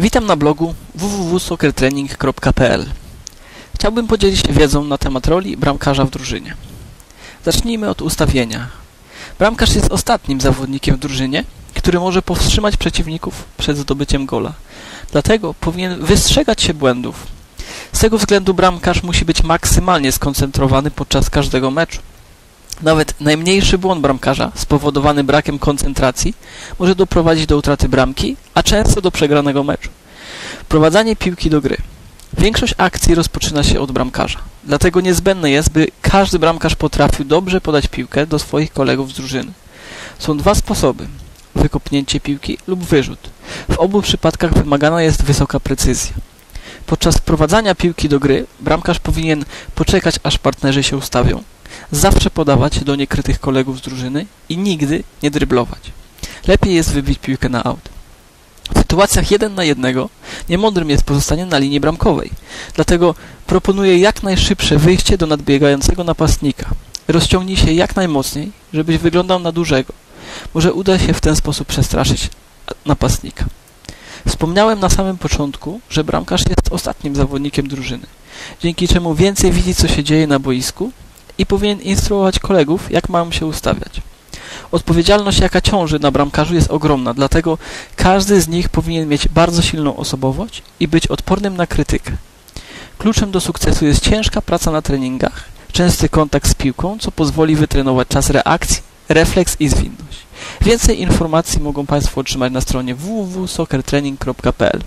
Witam na blogu www.soccertraining.pl Chciałbym podzielić się wiedzą na temat roli bramkarza w drużynie. Zacznijmy od ustawienia. Bramkarz jest ostatnim zawodnikiem w drużynie, który może powstrzymać przeciwników przed zdobyciem gola. Dlatego powinien wystrzegać się błędów. Z tego względu bramkarz musi być maksymalnie skoncentrowany podczas każdego meczu. Nawet najmniejszy błąd bramkarza, spowodowany brakiem koncentracji, może doprowadzić do utraty bramki, a często do przegranego meczu. Wprowadzanie piłki do gry. Większość akcji rozpoczyna się od bramkarza. Dlatego niezbędne jest, by każdy bramkarz potrafił dobrze podać piłkę do swoich kolegów z drużyny. Są dwa sposoby. Wykopnięcie piłki lub wyrzut. W obu przypadkach wymagana jest wysoka precyzja. Podczas wprowadzania piłki do gry bramkarz powinien poczekać, aż partnerzy się ustawią zawsze podawać do niekrytych kolegów z drużyny i nigdy nie dryblować. Lepiej jest wybić piłkę na aut. W sytuacjach 1 na 1 niemądrym jest pozostanie na linii bramkowej. Dlatego proponuję jak najszybsze wyjście do nadbiegającego napastnika. Rozciągnij się jak najmocniej, żebyś wyglądał na dużego. Może uda się w ten sposób przestraszyć napastnika. Wspomniałem na samym początku, że bramkarz jest ostatnim zawodnikiem drużyny, dzięki czemu więcej widzi, co się dzieje na boisku i powinien instruować kolegów, jak mają się ustawiać. Odpowiedzialność, jaka ciąży na bramkarzu jest ogromna, dlatego każdy z nich powinien mieć bardzo silną osobowość i być odpornym na krytykę. Kluczem do sukcesu jest ciężka praca na treningach, częsty kontakt z piłką, co pozwoli wytrenować czas reakcji, refleks i zwinność. Więcej informacji mogą Państwo otrzymać na stronie www.soccertraining.pl